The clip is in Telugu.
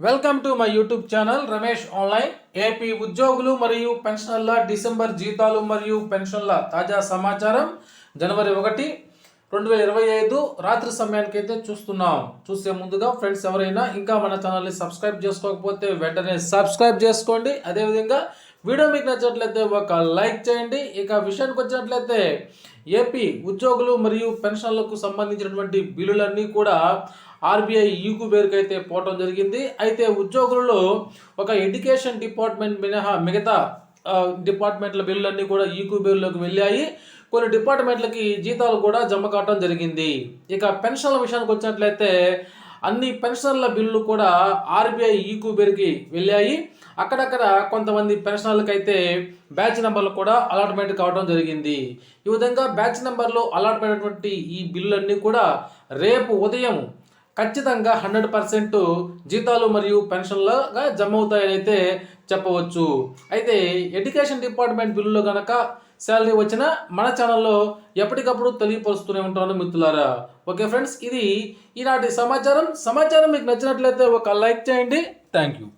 Welcome to my YouTube channel Ramesh online AP ఉద్యోగులు మరియు పెన్షనర్ల డిసెంబర్ జీతాలు మరియు పెన్షన్ల తాజా సమాచారం జనవరి ఒకటి రెండు వేల ఇరవై ఐదు రాత్రి సమయానికి అయితే చూస్తున్నాం. చూసే ముందుగా ఫ్రెండ్స్ ఎవరైనా ఇంకా మన ఛానల్ని సబ్స్క్రైబ్ చేసుకోకపోతే వెంటనే సబ్స్క్రైబ్ చేసుకోండి. అదేవిధంగా వీడియో మీకు నచ్చినట్లయితే ఒక లైక్ చేయండి. ఇక విషయానికి వచ్చినట్లయితే ఏపీ ఉద్యోగులు మరియు పెన్షన్లకు సంబంధించినటువంటి బిల్లులన్నీ కూడా ఆర్బీఐ ఈకు పేరుకి అయితే పోవటం జరిగింది. అయితే ఉద్యోగులలో ఒక ఎడ్యుకేషన్ డిపార్ట్మెంట్ మినహా మిగతా డిపార్ట్మెంట్ల బిల్లులన్నీ కూడా ఈకు బిల్లులోకి వెళ్ళాయి. కొన్ని డిపార్ట్మెంట్లకి జీతాలు కూడా జమ కావటం జరిగింది. ఇక పెన్షన్ల విషయానికి వచ్చినట్లయితే అన్ని పెన్షన్ల బిల్లు కూడా ఆర్బీఐ ఈకు పేరుకి వెళ్ళాయి. అక్కడక్కడ కొంతమంది పెన్షనర్లకు అయితే బ్యాచ్ నెంబర్లు కూడా అలాట్మెంట్ కావడం జరిగింది. ఈ విధంగా బ్యాచ్ నెంబర్లు అలాట్మెంట్ అయినటువంటి ఈ బిల్లులన్నీ కూడా రేపు ఉదయం ఖచ్చితంగా హండ్రెడ్ పర్సెంట్ జీతాలు మరియు పెన్షన్లుగా జమ అవుతాయని అయితే చెప్పవచ్చు. అయితే ఎడ్యుకేషన్ డిపార్ట్మెంట్ బిల్లులో కనుక శాలరీ వచ్చిన మన ఛానల్లో ఎప్పటికప్పుడు తెలియపరుస్తూనే ఉంటాను మిత్రులారా. ఓకే ఫ్రెండ్స్ ఇది ఈనాటి సమాచారం. సమాచారం మీకు నచ్చినట్లయితే ఒక లైక్ చేయండి. Thank you.